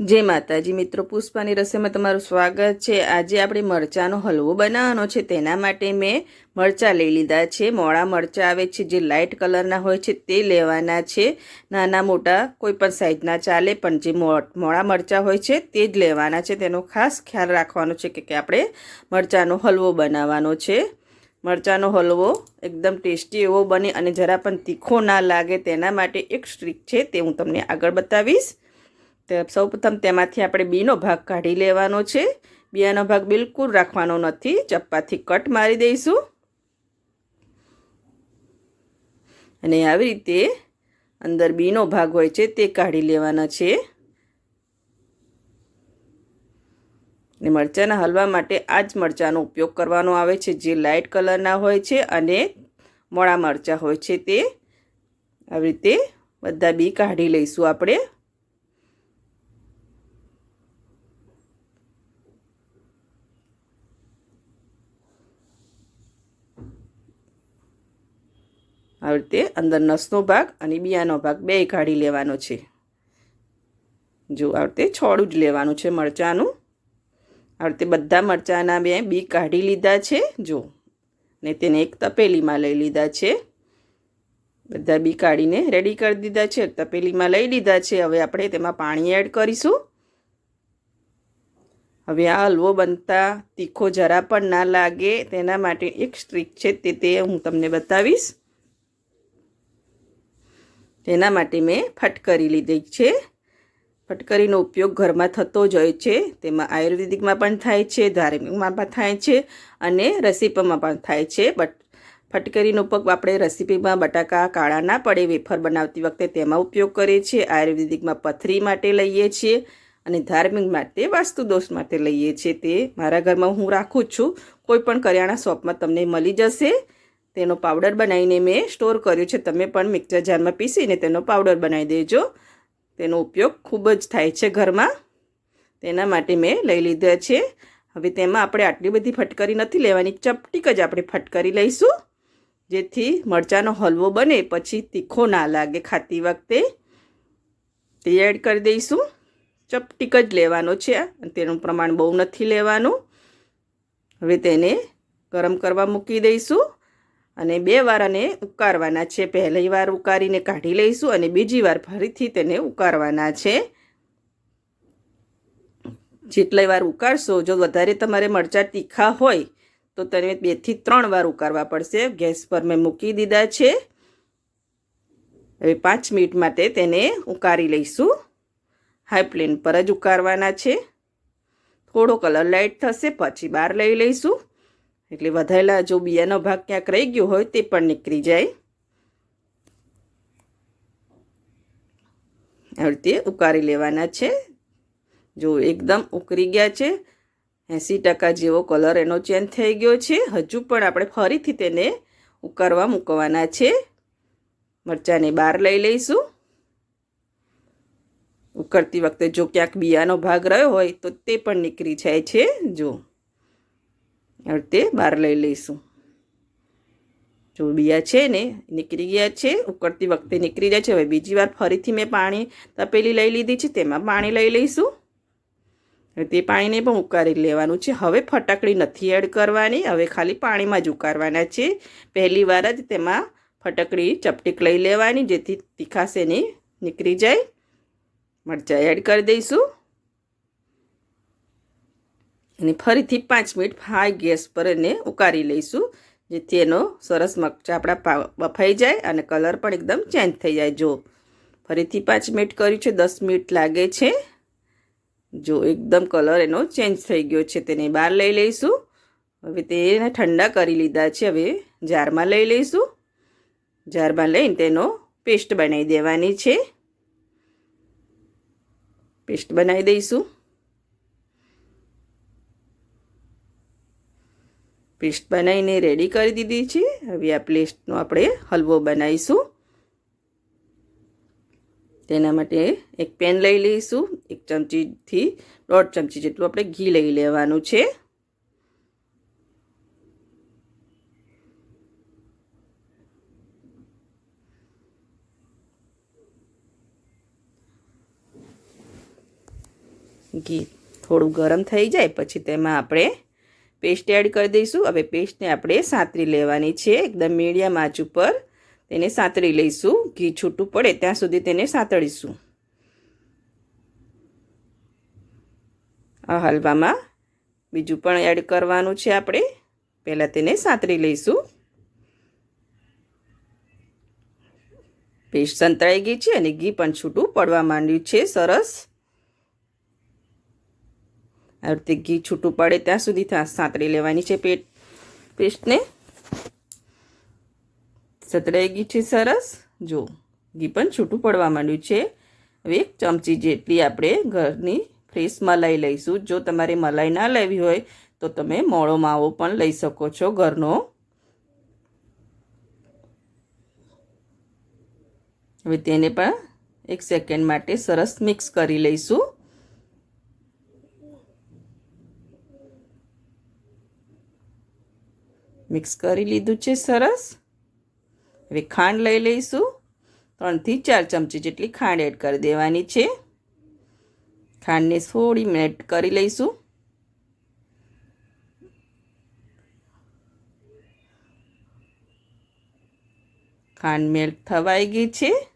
જય માતાજી મિત્રો, પુષ્પાની રસોઈમાં તમારું સ્વાગત છે. આજે આપણે મરચાંનો હલવો બનાવવાનો છે. તેના માટે મેં મરચાં લઈ લીધા છે. મોળા મરચાં આવે છે, જે લાઇટ કલરના હોય છે, તે લેવાના છે. નાના મોટા કોઈ પણ સાઈઝના ચાલે, પણ જે મોળા મરચાં હોય છે, તે જ લેવાના છે. તેનો ખાસ ખ્યાલ રાખવાનો છે કે આપણે મરચાંનો હલવો બનાવવાનો છે. મરચાંનો હલવો એકદમ ટેસ્ટી એવો બને અને જરા પણ તીખો ના લાગે. તેના માટે એક સ્ટ્રીક છે, તે હું તમને આગળ બતાવીશ. તે સૌપ્રથમ તેમાંથી આપણે બીનો ભાગ કાઢી લેવાનો છે. બિયાનો ભાગ બિલકુલ રાખવાનો નથી. ચપ્પાથી કટ મારી દઈશું. અને આવી રીતે અંદર બીનો ભાગ હોય છે તે કાઢી લેવાના છે. ને મરચાંના હલવા માટે આ જ મરચાંનો ઉપયોગ કરવાનો આવે છે જે લાઇટ કલરના હોય છે અને મોળા મરચાં હોય છે તે. આવી રીતે બધા બી કાઢી લઈશું આપણે. આવી રીતે અંદર નસનો ભાગ અને બિયાનો ભાગ બે કાઢી લેવાનો છે. જો આવી રીતે છોડું જ લેવાનું છે મરચાંનું. આવી રીતે બધા મરચાંના બે બી કાઢી લીધા છે, જો. ને તેને એક તપેલીમાં લઈ લીધા છે. બધા બી કાઢીને રેડી કરી દીધા છે તપેલીમાં લઈ લીધા છે. હવે આપણે તેમાં પાણી એડ કરીશું. હવે આ હલવો બનતા તીખો જરા પણ ના લાગે, તેના માટે એક સ્ટ્રીક છે તે તે હું તમને બતાવીશ. તેના માટે મેં ફટકરી લીધી છે. ફટકરીનો ઉપયોગ ઘરમાં થતો જ હોય છે. તેમાં આયુર્વેદિકમાં પણ થાય છે, ધાર્મિકમાં પણ થાય છે અને રેસીપીમાં પણ થાય છે. બટ ફટકરીનો ઉપયોગ આપણે રેસીપીમાં બટાકા, કાળા ના પડે, વેફર બનાવતી વખતે તેમાં ઉપયોગ કરીએ છીએ. આયુર્વેદિકમાં પથરી માટે લઈએ છીએ અને ધાર્મિક માટે વાસ્તુદોષ માટે લઈએ છીએ. તે મારા ઘરમાં હું રાખું છું. કોઈ પણ કરિયાણા શોપમાં તમને મળી જશે. તેનો પાવડર બનાવીને મેં સ્ટોર કર્યો છે. તમે પણ મિક્સર જારમાં પીસીને તેનો પાવડર બનાવી દેજો. તેનો ઉપયોગ ખૂબ જ થાય છે ઘરમાં. તેના માટે મેં લઈ લીધા છે. હવે તેમાં આપણે આટલી બધી ફટકરી નથી લેવાની. ચપટીક જ આપણે ફટકરી લઈશું. જેથી મરચાંનો હલવો બને, પછી તીખો ના લાગે ખાતી વખતે. તે એડ કરી દઈશું. ચપટીક જ લેવાનો છે તેનું પ્રમાણ બહુ નથી લેવાનું. હવે તેને ગરમ કરવા મૂકી દઈશું. અને બે વાર આને ઉકાળવાના છે. પહેલી વાર ઉકાળીને કાઢી લઈશું અને બીજી વાર ફરીથી તેને ઉકાળવાના છે. જેટલી વાર ઉકાળશો, જો વધારે તમારે મરચાં તીખા હોય, તો તમે બેથી ત્રણ વાર ઉકાળવા પડશે. ગેસ પર મેં મૂકી દીધા છે. હવે પાંચ મિનિટ માટે તેને ઉકાળી લઈશું. હાઈ ફ્લેમ પર જ ઉકાળવાના છે. થોડો કલર લાઇટ થશે, પછી બહાર લઈ લઈશું. એટલે વધારેલા જો બિયાનો ભાગ ક્યાંક રહી ગયો હોય તે પણ નીકળી જાય. આવી રીતે ઉકાળી લેવાના છે. જો એકદમ ઉકળી ગયા છે, એંસી ટકા જેવો કલર એનો ચેન્જ થઈ ગયો છે. હજુ પણ આપણે ફરીથી તેને ઉકાળવા મૂકવાના છે. મરચાંને બહાર લઈ લઈશું. ઉકળતી વખતે જો ક્યાંક બિયાનો ભાગ રહ્યો હોય તો તે પણ નીકળી જાય છે. જો તે બહાર લઈ લઈશું. જો બિયા છે ને, નીકળી ગયા છે, ઉકળતી વખતે નીકળી જાય છે. હવે બીજી વાર ફરીથી મેં પાણી તપેલી લઈ લીધી છે, તેમાં પાણી લઈ લઈશું. તે પાણીને પણ ઉકાળી લેવાનું છે. હવે ફટાકડી નથી એડ કરવાની, હવે ખાલી પાણીમાં જ ઉકાળવાના છે. પહેલી વાર જ તેમાં ફટકડી ચપટીક લઈ લેવાની, જેથી તીખાશેની નીકળી જાય. મરચાં એડ કરી દઈશું. અને ફરીથી પાંચ મિનિટ હાઈ ગેસ પર એને ઉકાળી લઈશું, જેથી એનો સરસ મરચાં આપણા બફાઈ જાય અને કલર પણ એકદમ ચેન્જ થઈ જાય. જો, ફરીથી પાંચ મિનિટ કર્યું છે, દસ મિનિટ લાગે છે. જો, એકદમ કલર એનો ચેન્જ થઈ ગયો છે, તેને બહાર લઈ લઈશું. હવે તેને ઠંડા કરી લીધા છે, હવે જારમાં લઈ લઈશું. જારમાં લઈને તેનો પેસ્ટ બનાવી દેવાની છે. પેસ્ટ બનાવી દઈશું. પેસ્ટ બનાવીને રેડી કરી દીધી છે. હવે આ પેસ્ટનો આપણે હલવો બનાવીશું. તેના માટે એક પેન લઈ લઈશું. એક ચમચીથી દોઢ ચમચી જેટલું આપણે ઘી લઈ લેવાનું છે. ઘી થોડું ગરમ થઈ જાય, પછી તેમાં આપણે પેસ્ટ એડ કરી દઈશું. હવે પેસ્ટને આપણે સાંતરી લેવાની છે. એકદમ મીડિયમ આંચ ઉપર તેને સાંતળી લઈશું. ઘી છૂટું પડે ત્યાં સુધી તેને સાંતળીશું. આ હલવામાં બીજું પણ એડ કરવાનું છે આપણે. પહેલાં તેને સાંતળી લઈશું. પેસ્ટ સંતળાઈ ગઈ છે અને ઘી પણ છૂટું પડવા માંડ્યું છે. સરસ. આ રીતે ઘી છૂટું પડે ત્યાં સુધી સાંતળી લેવાની છે પેટ. પેસ્ટને. સતરાઈ ગઈ છે સરસ. જો, ઘી પણ છૂટું પડવા માંડ્યું છે. હવે એક ચમચી જેટલી આપણે ઘરની ફ્રેશ મલાઈ લઈશું. જો તમારે મલાઈ ના લેવી હોય, તો તમે મોળો માવો પણ લઈ શકો છો ઘરનો. હવે તેને પણ એક સેકન્ડ માટે સરસ મિક્સ કરી લઈશું. મિક્સ કરી લીધું છે સરસ. હવે ખાંડ લઈ લઈશું. ત્રણથી ચાર ચમચી જેટલી ખાંડ એડ કરી દેવાની છે. ખાંડને થોડી મિનિટ કરી લઈશું. ખાંડ મેલ્ટ થવાઈ ગઈ છે.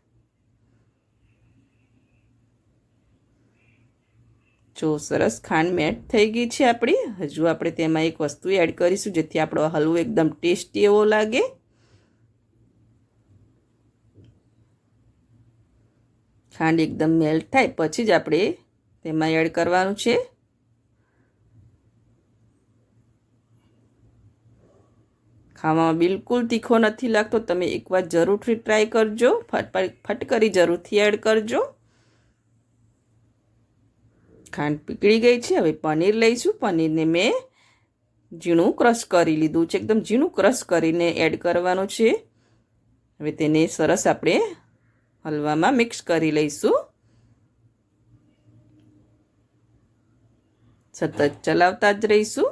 જો સરસ ખાંડ મેટ થઈ ગઈ છે આપણી. હજુ આપણે તેમાં એક વસ્તુ એડ કરીશું જેથી આપણો હલવો એકદમ ટેસ્ટી એવો લાગે. ખાંડ એકદમ મેલ્ટ થાય. પછી જ આપણે તેમાં એડ કરવાનું છે. ખાવામાં બિલકુલ તીખો નથી લાગતો. તમે એકવાર જરૂરથી ટ્રાય કરજો. ફટકરી જરૂરથી એડ કરજો. ખાંડ પીકળી ગઈ છે. હવે પનીર લઈશું. પનીરને મેં ઝીણું ક્રશ કરી લીધું છે. એકદમ ઝીણું ક્રશ કરીને એડ કરવાનું છે. હવે તેને સરસ આપણે હલવામાં મિક્સ કરી લઈશું. સતત ચલાવતા જ રહીશું.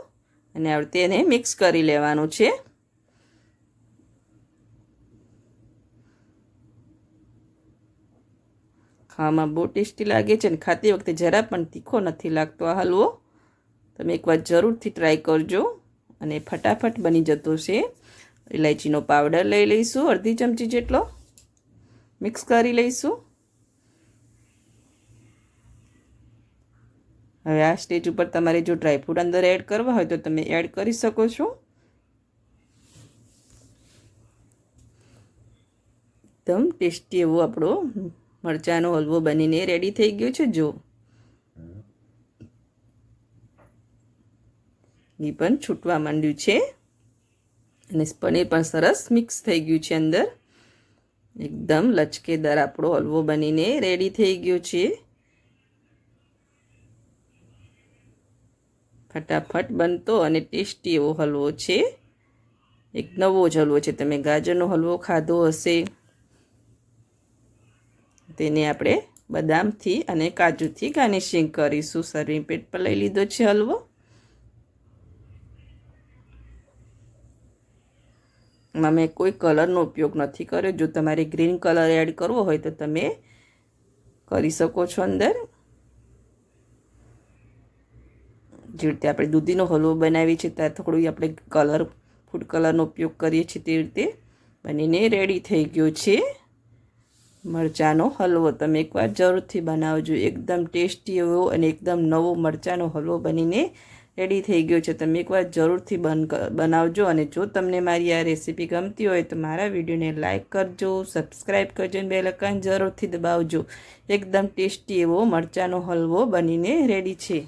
અને હવે તેને મિક્સ કરી લેવાનું છે. ખાવામાં બહુ ટેસ્ટી લાગે છે અને ખાતી વખતે જરા પણ તીખો નથી લાગતો આ હલવો. તમે એકવાર જરૂરથી ટ્રાય કરજો અને ફટાફટ બની જતો છે. ઇલાયચીનો પાવડર લઈ લઈશું, અડધી ચમચી જેટલો. મિક્સ કરી લઈશું. હવે આ સ્ટેજ ઉપર તમારે જો ડ્રાયફ્રૂટ અંદર એડ કરવા હોય તો તમે એડ કરી શકો છો. એકદમ ટેસ્ટી એવો આપણો મરચાંનો હલવો બનીને રેડી થઈ ગયો છે, જો. ઘી પણ છૂટવા માંડ્યું છે. અને પનીર પણ સરસ મિક્સ થઈ ગયું છે અંદર. એકદમ લચકેદાર આપણો હલવો બનીને રેડી થઈ ગયો છે. ફટાફટ બનતો અને ટેસ્ટી એવો હલવો છે. એક નવો જ હલવો છે. તમે ગાજરનો હલવો ખાધો હશે. તેને આપણે બદામથી અને કાજુથી ગાર્નિશિંગ કરીશું. સર્વિંગ પેટ પર લઈ લીધો છે હલવો. એમાં મેં કોઈ કલરનો ઉપયોગ નથી કર્યો. જો તમારે ગ્રીન કલર એડ કરવો હોય તો તમે કરી શકો છો અંદર. જે રીતે આપણે દૂધીનો હલવો બનાવીએ છીએ, ત્યાં થોડું આપણે કલર, ફૂડ કલરનો ઉપયોગ કરીએ છીએ તે રીતે. બનીને રેડી થઈ ગયો છે. મરચાંનો હલવો તમે એકવાર જરૂરથી બનાવજો. એકદમ ટેસ્ટી એવો અને એકદમ નવો મરચાંનો હલવો બનીને રેડી થઈ ગયો છે. તમે એકવાર જરૂરથી બન બનાવજો અને જો તમને મારી આ રેસીપી ગમતી હોય તો મારા વિડીયોને લાઇક કરજો સબસ્ક્રાઈબ કરજો અને બે લકાન જરૂરથી દબાવજો. એકદમ ટેસ્ટી એવો મરચાંનો હલવો બનીને રેડી છે.